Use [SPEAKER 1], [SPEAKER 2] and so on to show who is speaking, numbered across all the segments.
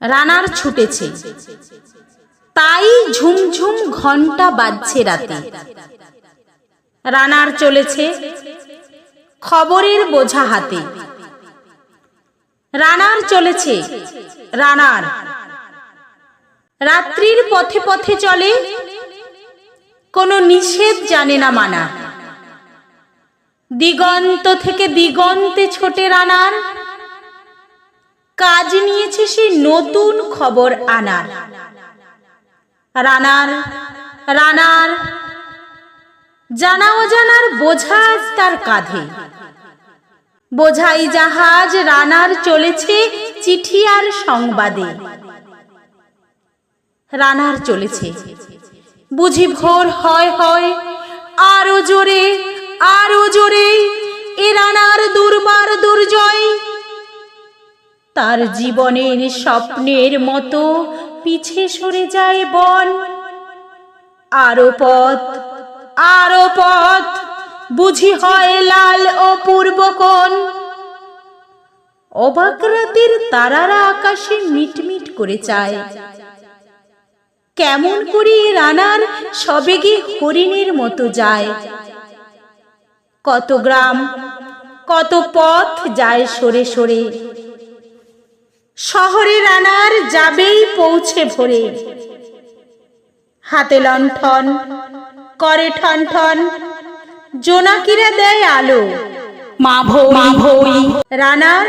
[SPEAKER 1] রানার ছুটেছে। তাই ঝুমঝুম ঘণ্টা বাজছে রাতে। রানার চলেছে খবরের বোঝা হাতে। রানার চলেছে, রানার। রাত্রির পথে পথে চলে, কোনো নিষেধ জানে না মানা। দিগন্ত থেকে দিগন্তে ছোটে রানার। কাজ নিয়েছে নতুন খবর আনার। রানার রানার জানা অজানার বোঝা আজ তার কাঁধে। বোঝাই জাহাজ রানার চলেছে চিঠি আর সংবাদে। রানার চলেছে। বুঝি ভোর হয় হয় আরও জোরে আরও জোরে, এ রানার দুর্বার দুর্জয় তার জীবনের স্বপ্নের মতো পিছে সরে যায় বন। আরও পথ আরও পথ, বুঝি হয় লাল ও পূর্ব কোণ। অবাক রাতের তারারা আকাশে মিটমিট করে চায়। কেমন করে রানার সবেগে হরিণের মতো যায়। কত গ্রাম, কত পথ যায় সরে সরে। শহরে রানার যাবেই পৌঁছে ভরে। হাতে লণ্ঠন করে ঠন ঠন জোনাকিরা দেয় আলো। মা ভৌই। রানার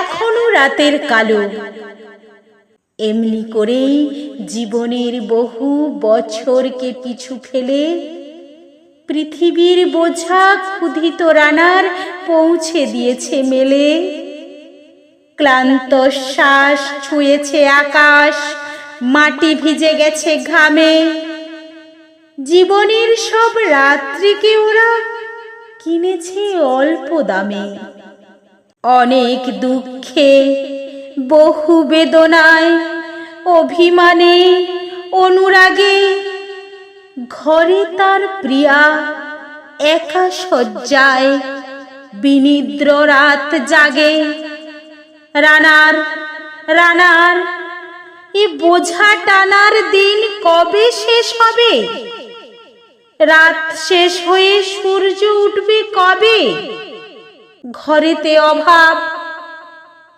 [SPEAKER 1] এখনও রাতের কালো। এমনি করেই জীবনের বহু বছরকে পিছু ফেলে পৃথিবীর বোঝা ক্ষুধিত রানার পৌঁছে দিয়েছে মেলে। ক্লান্ত শ্বাস ছুঁয়েছে আকাশ, মাটি ভিজে গেছে ঘামে। জীবনের সব রাত্রিকে ওরা কিনেছে অল্প দামে। অনেক দুঃখে, বহু বেদনায়, অভিমানে, অনুরাগে, ঘরে তার প্রিয়া একা শয্যায়, বিনিদ্র রাত জাগে। রানার রানার এ বোঝা টানার দিন কবে শেষ হবে? রাত শেষ হয়ে সূর্য উঠবে কবে? ঘরেতে অভাব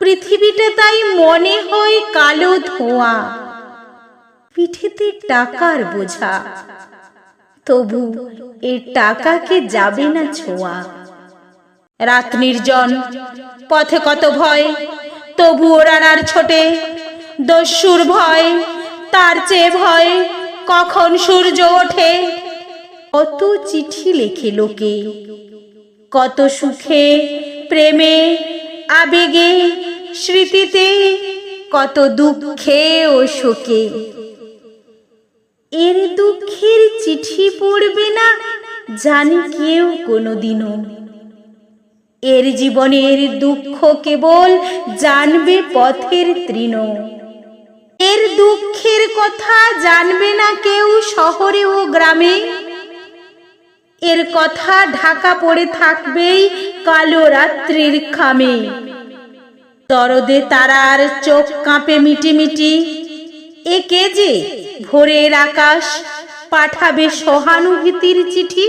[SPEAKER 1] পৃথিবীটা তাই মনে হয় কালো ধোঁয়া। পিঠেতে টাকার বোঝা, তবু এ টাকাকে যাবে না ছোঁয়া? রাত নির্জন, পথে কত ভয় তবুও রানার ছোটে, দস্যুর ভয়, তার চেয়ে ভয় কখন সূর্য ওঠে? কত চিঠি লেখে লোকে, কত সুখে, প্রেমে, আবেগে, স্মৃতিতে, কত দুঃখে ও শোকে। এর দুঃখের চিঠি পড়বে না জানি কেউ কোনোদিনও। এর জীবনের দুঃখ কেবল জানবে পথের তৃণ। এর দুঃখের কথা জানবে না কেউ শহরে ও গ্রামে। এর কথা ঢাকা পড়ে থাকবেই কালো রাত্রির খামে। দরদে তারার চোখ কাঁপে মিটিমিটি। এ কে যে ভোরের আকাশ পাঠাবে সহানুভূতির চিঠি।